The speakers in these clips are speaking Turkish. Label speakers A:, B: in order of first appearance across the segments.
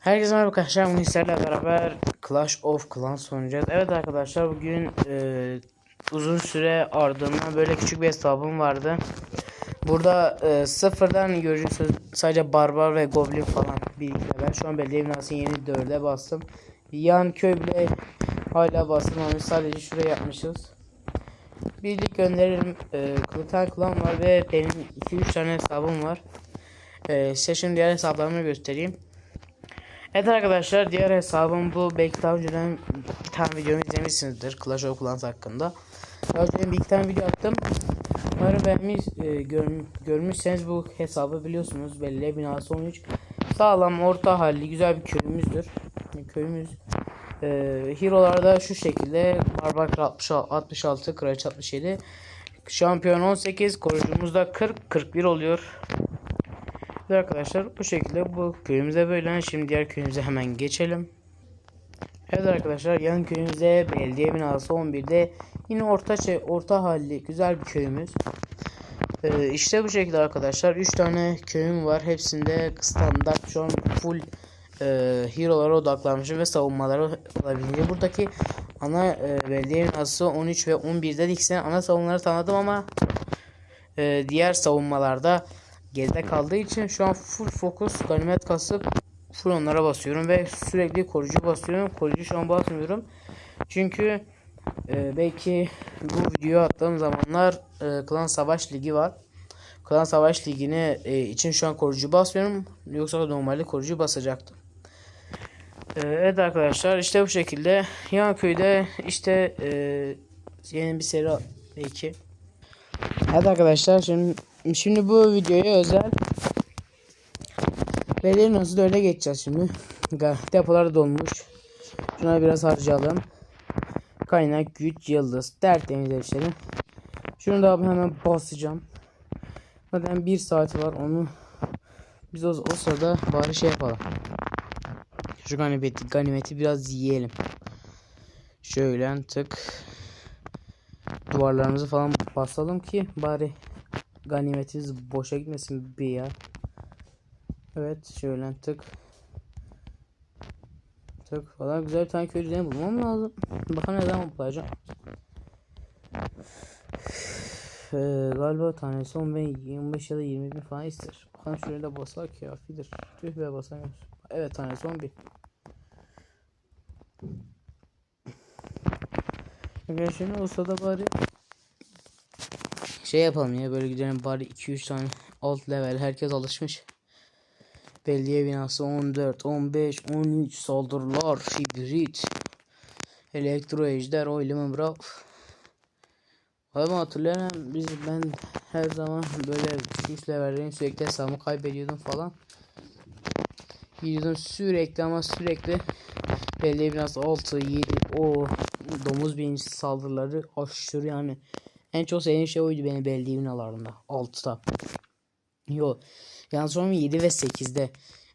A: Herkese merhaba arkadaşlar. Bugün sizlerle beraber Clash of Clans oynayacağız. Evet arkadaşlar bugün e, uzun süre ardından böyle küçük bir hesabım vardı. Burada e, sıfırdan görüyorsunuz sadece barbar ve goblin falan birlikte. Ben şu an belediye binası yeni dörde bastım. Yan köy bile hala bastırmamış. Sadece şuraya yapmışız. Birlik gönderirim. E, Kılıtan klan var ve benim 2-3 tane hesabım var. E, size şimdi diğer hesaplarımı göstereyim. Evet arkadaşlar diğer hesabım bu. Belki daha önceden bir tane videomu izlemişsinizdir. Clash of Clans hakkında. Daha önceden bir tane video attım. Umarım beğenmiş, e, gör, görmüşseniz bu hesabı biliyorsunuz. Belli binası 13. Sağlam, orta halli, güzel bir köyümüzdür. Köyümüz. E, hero'larda şu şekilde. Barbar Kral 66, 66, Kraliçe 67. Şampiyon 18, korucumuz da 40, 41 oluyor. Evet arkadaşlar bu şekilde bu köyümüze böyle. Şimdi diğer köyümüze hemen geçelim. Evet arkadaşlar yan köyümüzde belediye binası 11'de yine orta şey, orta halli güzel bir köyümüz. Ee, işte bu şekilde arkadaşlar 3 tane köyüm var. Hepsinde standart şu an full e, hero'lara odaklanmışım ve savunmaları olabildiğince. Buradaki ana e, belediye binası 13 ve 11'de ikisine ana savunmaları tanıdım ama e, diğer savunmalarda geride kaldığı için şu an full fokus ganimet kasıp full onlara basıyorum ve sürekli korucu basıyorum. Korucu şu an basmıyorum. Çünkü e, belki bu videoyu attığım zamanlar e, Klan Savaş Ligi var. Klan Savaş Ligi'ne e, için şu an korucu basmıyorum. Yoksa normalde korucu basacaktım. E, evet arkadaşlar işte bu şekilde yan köyde işte e, yeni bir seri belki. Evet arkadaşlar şimdi Şimdi bu videoya özel Belediye nasıl öyle geçeceğiz şimdi. Depolar dolmuş. Şuna biraz harcayalım. Kaynak, güç, yıldız. Tertemiz erişelim. Şunu da hemen basacağım. Zaten bir saat var onu biz o, o sırada bari şey yapalım. Şu ganimeti, ganimeti biraz yiyelim. Şöyle tık duvarlarımızı falan basalım ki bari ganimetiniz boşa gitmesin bir ya. Evet şöyle tık. Tık falan güzel bir tane köy düzeni bulmam lazım. Bakalım ne zaman bulacağım. Ee, galiba tanesi 10 bin 25 ya da 20 bin falan ister. Bakalım şöyle de basak ya fidir. Tüh be basamıyoruz. Evet tanesi 10 bin. Arkadaşlar olsa da bari şey yapalım ya böyle gidelim bari 2-3 tane alt level herkes alışmış. Belediye binası 14, 15, 13 saldırılar, hibrit, elektro ejder, oylama bravo. Ama hatırlıyorum biz ben her zaman böyle 3 levellerin sürekli hesabımı kaybediyordum falan. Gidiyordum sürekli ama sürekli belediye binası 6, 7, o domuz birincisi saldırıları aşırı yani en çok sevdiğim şey oydu benim belediye binalarında. 6'da. Yo. Yalnız sonra 7 ve 8'de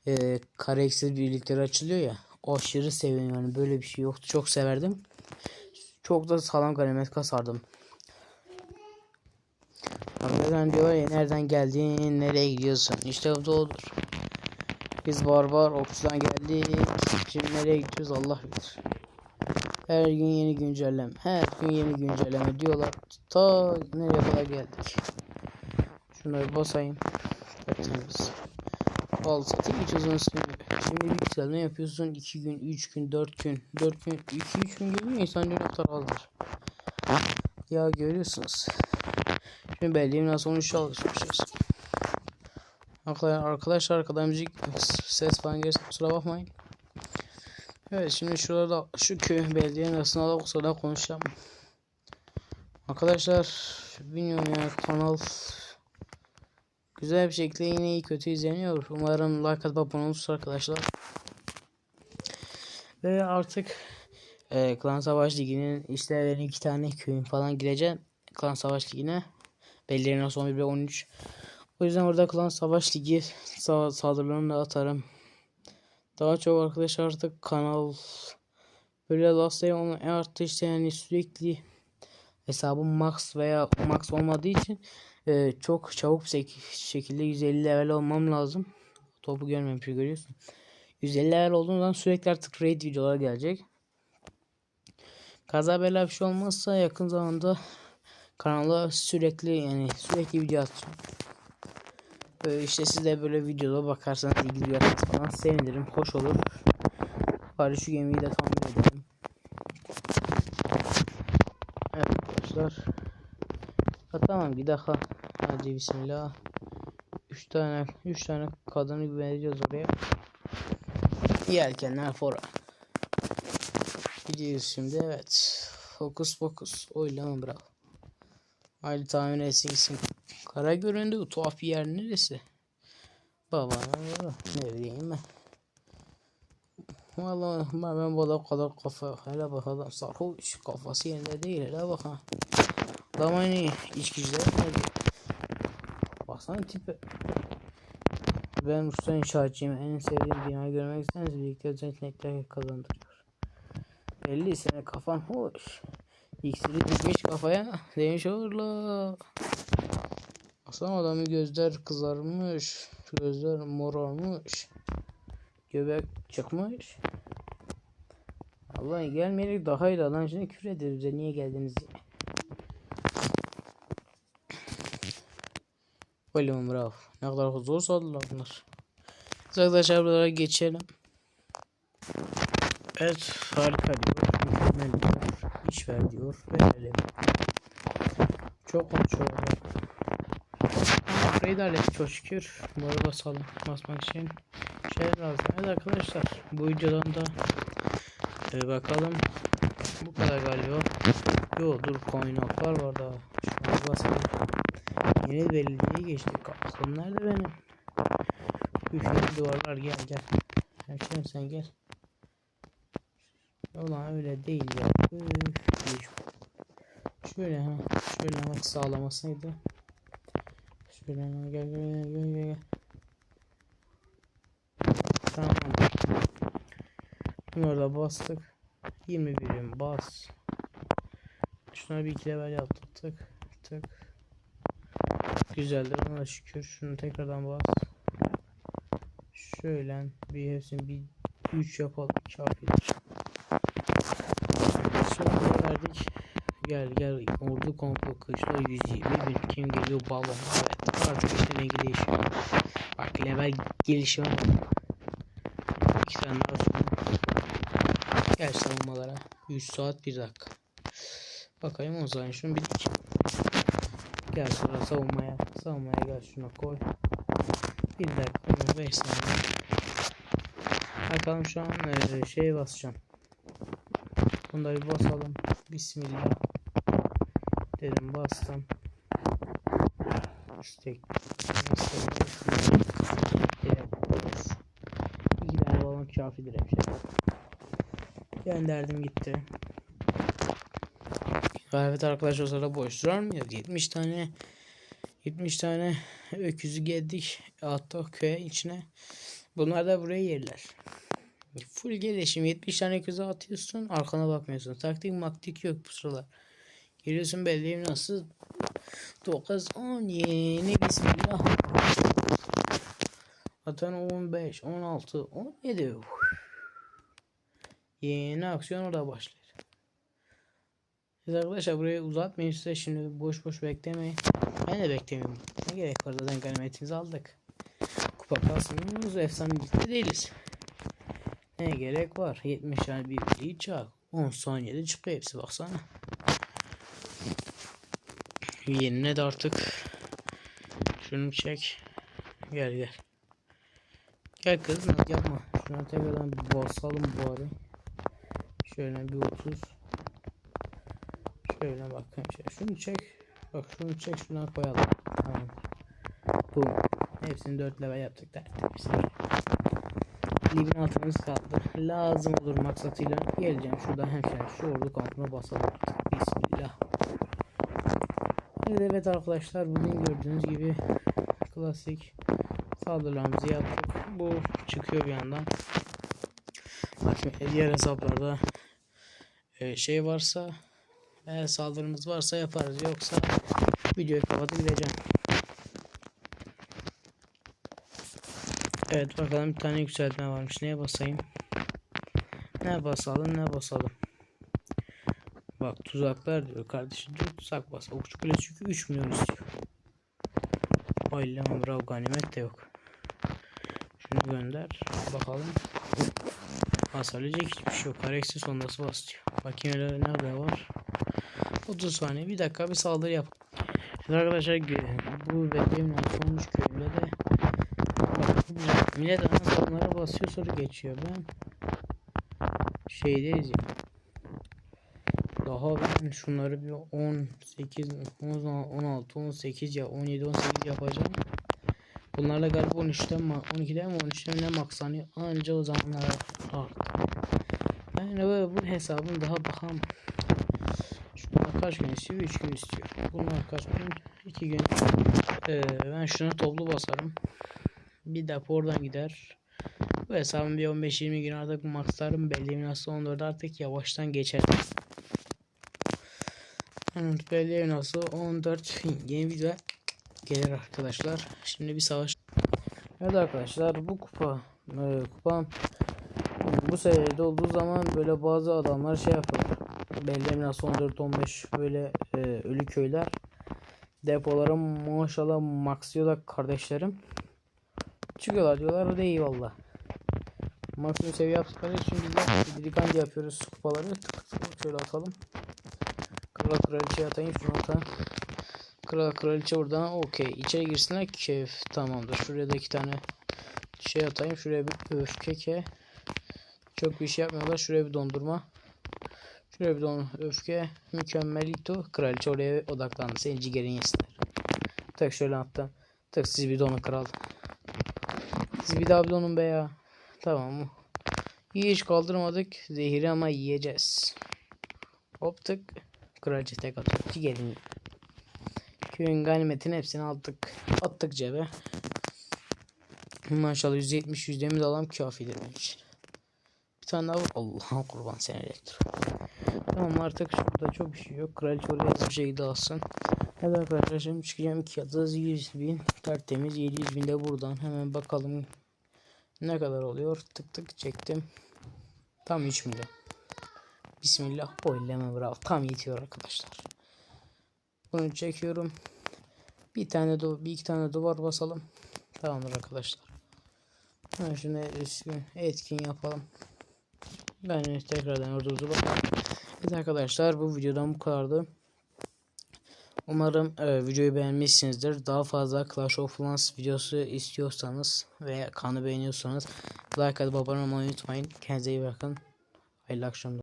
A: e, kareksiz birlikleri açılıyor ya. Aşırı seviyorum yani böyle bir şey yoktu. Çok severdim. Çok da sağlam ganimet kasardım. Arkadaşlar diyorlar ya nereden geldin nereye gidiyorsun işte bu da odur. Biz barbar okçudan geldik. Şimdi nereye gidiyoruz Allah bilir. Her gün yeni güncelleme. Her gün yeni güncelleme diyorlar. Ta nereye kadar geldik. Şunları basayım. Tertemiz. Al satayım hiç uzun sürmüyor. Şimdi bir yükselme yapıyorsun. 2 gün, 3 gün, 4 gün, 4 gün, 2-3 gün gibi insan kadar azdır. Ya görüyorsunuz. Şimdi belli nasıl 13'e alışmışız. Arkadaşlar arkadan müzik ses falan gelirse kusura bakmayın. Evet şimdi şurada şu köy belediye arasında da kusura konuşacağım. Arkadaşlar bilmiyorum ya kanal güzel bir şekilde yine iyi kötü izleniyor. Umarım like atıp abone olursunuz arkadaşlar. Ve artık e, Klan Savaş Ligi'nin benim iki tane köyüm falan gireceğim. Klan Savaş Ligi'ne. Belediyenin son 11 ve 13. O yüzden orada Klan Savaş Ligi saldırılarını da atarım. Daha çok arkadaşlar artık kanal böyle lastaya onu arttı işte yani sürekli hesabım max veya max olmadığı için e, çok çabuk şekilde 150 level olmam lazım. Topu görmemiş görüyorsun. 150 level olduğundan sürekli artık raid videolar gelecek. Kaza bela bir şey olmazsa yakın zamanda kanala sürekli yani sürekli video atacağım. Böyle işte siz de böyle videoda bakarsanız ilgili yaparsanız falan sevinirim. Hoş olur. Bari şu gemiyi de tamir edelim. Evet arkadaşlar. Ha, tamam bir daha. Hadi bismillah. 3 tane 3 tane kadını güveneceğiz oraya. Yelkenler fora. Gidiyoruz şimdi evet. Fokus fokus. Oylama bravo. Haydi tahmin etsin gitsin. Kara göründü. Tuhaf bir yer neresi? Baba ne bileyim ben. Vallahi ben, bu da kadar kafa hele bak adam sarhoş kafası yerinde değil hele bak ha. Adam hani içkiciler mi? Baksana tipe. Ben usta inşaatçıyım. En sevdiğim binayı görmek isterseniz birlikte özel yetenekler kazandırıyor. 50 sene kafan hoş. İksiri dikmiş kafaya. Demiş orla. Aslan adamın gözler kızarmış. Gözler morarmış. Göbek çıkmış. Allah gelmeyerek daha iyi adam şimdi küfür ediyor bize niye geldiniz diye. Oğlum bravo. Ne kadar zor saldılar bunlar. Biz arkadaşlar buralara geçelim. Evet harika diyor. Mükemmel diyor. İş ver diyor. Verelim. Çok konuşuyor. Burayı da çok şükür. Böyle basalım. Basmak için şey lazım. Evet arkadaşlar bu videodan da e, bakalım. Bu kadar galiba. Yo dur kaynaklar var daha. Şuna basalım. Yeni belediye geçtik. Aklım nerede benim? Üfledi duvarlar gel gel. Hemşerim sen gel. Ulan öyle değil ya. Üf, şöyle ha. Şöyle bak sağlamasaydı. Ha, gel gel gel gel. Tamam. Bunu orada bastık. 20 birim bas. Şuna bir iki level yaptık. Tık tık. Güzeldir ona şükür. Şunu tekrardan bas. Şöyle bir hepsini bir 3 yapalım. Kafidir. Sonra verdik. Gel gel ordu komplo kışla 120 bin kim geliyor balon. Evet artık işte rengi değişiyor. Bak level gelişime bak. İki tane daha sonra. Gel savunmalara. 100 saat 1 dakika. Bakayım o zaman şunu bir. Gel sonra savunmaya. Savunmaya gel şuna koy. 1 dakika 5 saniye. Bakalım şu an e, şey basacağım. Bunda bir basalım. Bismillah. Dedim bastım. İstek. İki tane balon kafidir hemşire. Gönderdim gitti. Evet arkadaşlar o sırada boş durar mıyız? 70 tane 70 tane öküzü geldik attık köye içine. Bunlar da buraya yerler. Full gelişim 70 tane öküzü atıyorsun arkana bakmıyorsun. Taktik maktik yok bu sıralar. Geliyorsun belli nasıl 9 10 yeni bismillah. Zaten 15 16 17 Yeni aksiyon orada başlar. Siz arkadaşlar burayı uzatmayın size şimdi boş boş beklemeyin. Ben de beklemiyorum. Ne gerek var zaten ganimetimizi aldık. Kupa kasmıyoruz efsane ligde değiliz. Ne gerek var? 70 tane bir çak. 10 saniyede çıkıyor hepsi baksana. Yenine de artık şunu çek. Gel gel. Gel kız yapma. Şuna tekrardan bir basalım bari. Şöyle bir 30. Şöyle bakın şöyle. Şunu çek. Bak şunu çek şuna koyalım. Tamam. Bu. Hepsini 4 level yaptık tertemiz. Libin altımız kaldı. Lazım olur maksatıyla geleceğim şurada hemşire şu ordu kampına basalım artık. Evet, arkadaşlar bugün gördüğünüz gibi klasik saldırılarımızı yaptık. Bu çıkıyor bir yandan. Bakın diğer hesaplarda e, şey varsa eğer saldırımız varsa yaparız yoksa videoyu kapatıp gideceğim. Evet bakalım bir tane yükseltme varmış. Neye basayım? Ne basalım ne basalım. Bak tuzaklar diyor kardeşim diyor tuzak bas. Okçu kule çünkü 3 milyon istiyor. Ay lan ganimet de yok. Şunu gönder. Bakalım. Basabilecek hiçbir şey yok. Kareksi sondası bas diyor. Bakayım nerede var. 30 saniye. Bir dakika bir saldırı yap. Evet arkadaşlar bu bebeğimle sonuç köylüde de millet ana sonlara basıyor sonra geçiyor. Ben şeydeyiz ya. Daha şunları bir 18, 16, 18 ya 17, 18 yapacağım. Bunlarla galiba 13'ten mi 12'den mi 13'ten ne maksanıyor anca o zamanlar arttı. Yani bu, bu hesabın daha bakalım. Şunlar kaç gün istiyor? 3 gün istiyor. Bunlar kaç gün? 2 gün. Ee, ben şunu toplu basarım. Bir depo oradan gider. Bu hesabın bir 15-20 gün artık maxlarım belli nasıl 14 artık yavaştan geçer. Evet belli nasıl 14 yeni video gelir arkadaşlar. Şimdi bir savaş. Evet arkadaşlar bu kupa e, kupa bu seviyede olduğu zaman böyle bazı adamlar şey yapıyor. Belli nasıl 14-15 böyle e, ölü köyler depolara maşallah maxlıyorlar kardeşlerim. Çıkıyorlar diyorlar da eyvallah. Maksimum seviye yaptıkları için biz de yapıyoruz kupaları. Tık tık şöyle atalım. Kral kraliçe atayım şunu. Kral kraliçe buradan okey. İçeri girsinler keyif tamamdır. Şuraya da iki tane şey atayım. Şuraya bir öfke ke. Çok bir şey yapmıyorlar. Şuraya bir dondurma. Şuraya bir don öfke. Mükemmelito. Kraliçe oraya odaklandı. Senin ciğerin yesinler. Tek şöyle attım. Tek siz bir donun kral. Siz bir daha bir donun be ya. Tamam? Hiç kaldırmadık. Zehiri ama yiyeceğiz. Hop tık. Kraliçe tek atıyor. Ciğerini. Köyün ganimetin hepsini aldık. Attık cebe. Maşallah %70 %100 alan kafidir benim için. Bir tane daha var. Allah'ım kurban sen elektro. Tamam artık şurada çok bir şey yok. Kraliçe oraya bir şekilde alsın. Evet arkadaşlar şimdi çıkacağım 2 yıldız 100 bin tertemiz 700 bin de buradan hemen bakalım ne kadar oluyor tık tık çektim tam 3 milyon Bismillah oyleme bravo tam yetiyor arkadaşlar bunu çekiyorum bir tane de bir iki tane duvar basalım tamamdır arkadaşlar ben şunu etkin, etkin yapalım ben tekrardan orada bakalım Evet arkadaşlar bu videodan bu kadardı Umarım e, videoyu beğenmişsinizdir. Daha fazla Clash of Clans videosu istiyorsanız ve kanı beğeniyorsanız like atıp abone olmayı unutmayın. Kendinize iyi bakın. Hayırlı akşamlar.